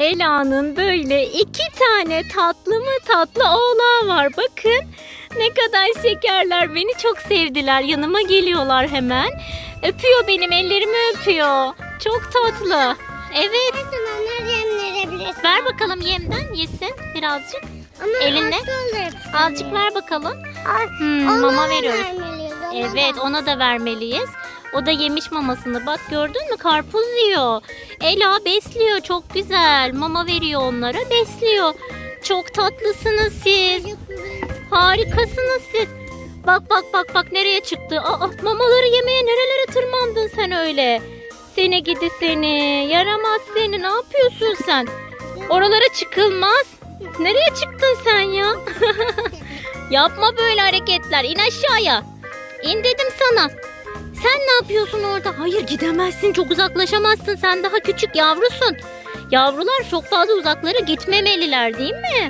Ela'nın böyle iki tane tatlı mı tatlı oğlağı var. Bakın ne kadar şekerler. Beni çok sevdiler. Yanıma geliyorlar hemen. Öpüyor benim ellerimi öpüyor. Çok tatlı. Evet. Onlar yem verebilirsin. Ver bakalım yemden yesin birazcık. Ama Elinle. Azıcık ver bakalım. Hmm, mama veriyoruz. Evet ona da vermeliyiz. O da yemiş mamasını. Bak gördün mü karpuz yiyor. Ela besliyor çok güzel. Mama veriyor onlara besliyor. Çok tatlısınız siz. Harikasınız siz. Bak bak bak bak nereye çıktı. Aa, mamaları yemeye nerelere tırmandın sen öyle. Seni gidi seni. Yaramaz seni. Ne yapıyorsun sen? Oralara çıkılmaz. Nereye çıktın sen ya? Yapma böyle hareketler. İn aşağıya. İn dedim sana. Sen ne yapıyorsun orada? Hayır gidemezsin. Çok uzaklaşamazsın. Sen daha küçük yavrusun. Yavrular çok fazla uzaklara gitmemeliler değil mi?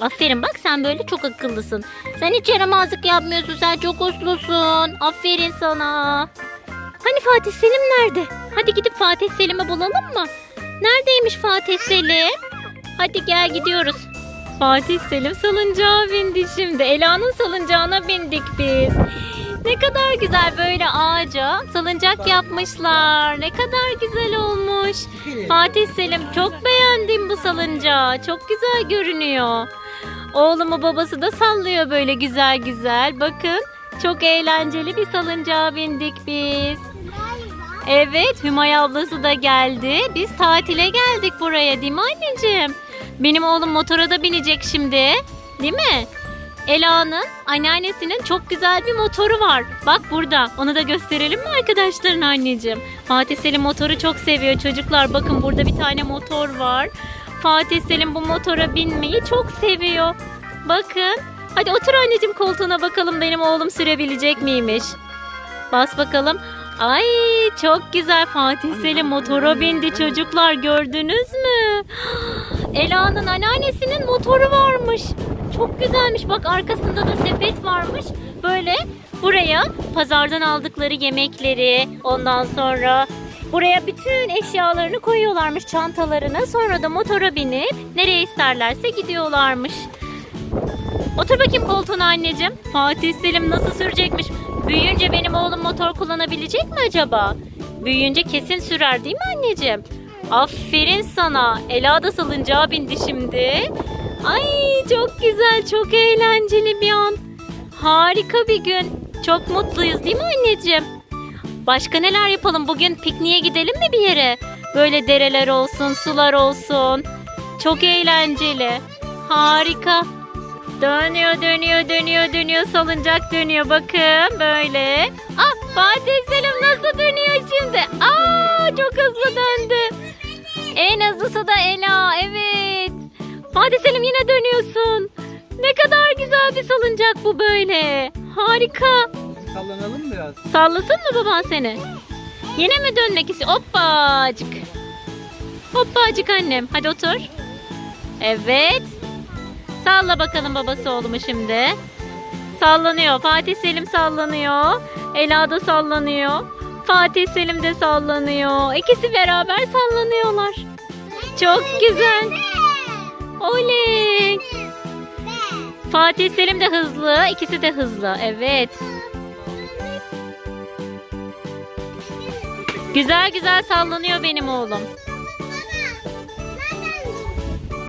Aferin bak sen böyle çok akıllısın. Sen hiç yaramazlık yapmıyorsun. Sen çok uslusun. Aferin sana. Hani Fatih Selim nerede? Hadi gidip Fatih Selim'i bulalım mı? Neredeymiş Fatih Selim? Hadi gel gidiyoruz. Fatih Selim salıncağa bindi şimdi. Ela'nın salıncağına bindik biz. Ne kadar güzel böyle ağaca salıncak yapmışlar. Ne kadar güzel olmuş. Fatih Selim çok beğendim bu salıncağı. Çok güzel görünüyor. Oğlumu babası da sallıyor böyle güzel güzel. Bakın çok eğlenceli bir salıncağa bindik biz. Evet Hümay ablası da geldi. Biz tatile geldik buraya değil mi anneciğim? Benim oğlum motora da binecek şimdi. Değil mi? Ela'nın anneannesinin çok güzel bir motoru var. Bak burada. Onu da gösterelim mi arkadaşların anneciğim? Fatih Selim motoru çok seviyor çocuklar. Bakın burada bir tane motor var. Fatih Selim bu motora binmeyi çok seviyor. Bakın. Hadi otur anneciğim koltuğuna bakalım benim oğlum sürebilecek miymiş? Bas bakalım. Ay çok güzel Fatih Selim motora bindi çocuklar gördünüz mü? Ela'nın anneannesinin motoru varmış. Çok güzelmiş bak arkasında da sepet varmış. Böyle buraya pazardan aldıkları yemekleri ondan sonra buraya bütün eşyalarını koyuyorlarmış çantalarına. Sonra da motora binip nereye isterlerse gidiyorlarmış. Otur bakayım koltuğuna anneciğim. Fatih Selim nasıl sürecekmiş? Büyüyünce benim oğlum motor kullanabilecek mi acaba? Büyüyünce kesin sürer değil mi anneciğim? Aferin sana. Ela da salıncağa bindi şimdi. Ay çok güzel, çok eğlenceli bir an. Harika bir gün. Çok mutluyuz değil mi anneciğim? Başka neler yapalım? Bugün pikniğe gidelim mi bir yere? Böyle dereler olsun, sular olsun. Çok eğlenceli. Harika. Dönüyor, dönüyor, dönüyor, dönüyor. Salıncak dönüyor. Bakın böyle. Ah Fatih Selim nasıl dönüyor şimdi? Aa çok hızlı döndü. En hızlısı da Ela. Evet. Fatih Selim yine dönüyorsun. Ne kadar güzel bir salıncak bu böyle. Harika. Sallanalım biraz. Sallasın mı baban seni? Yine mi dönmek istiyor? Hoppacık. Hoppacık annem. Hadi otur. Evet. Salla bakalım babası oğlumu şimdi. Sallanıyor. Fatih Selim sallanıyor. Ela da sallanıyor. Fatih Selim de sallanıyor. İkisi beraber sallanıyorlar. Çok güzel. Fatih Selim de hızlı. İkisi de hızlı. Evet. Güzel güzel sallanıyor benim oğlum.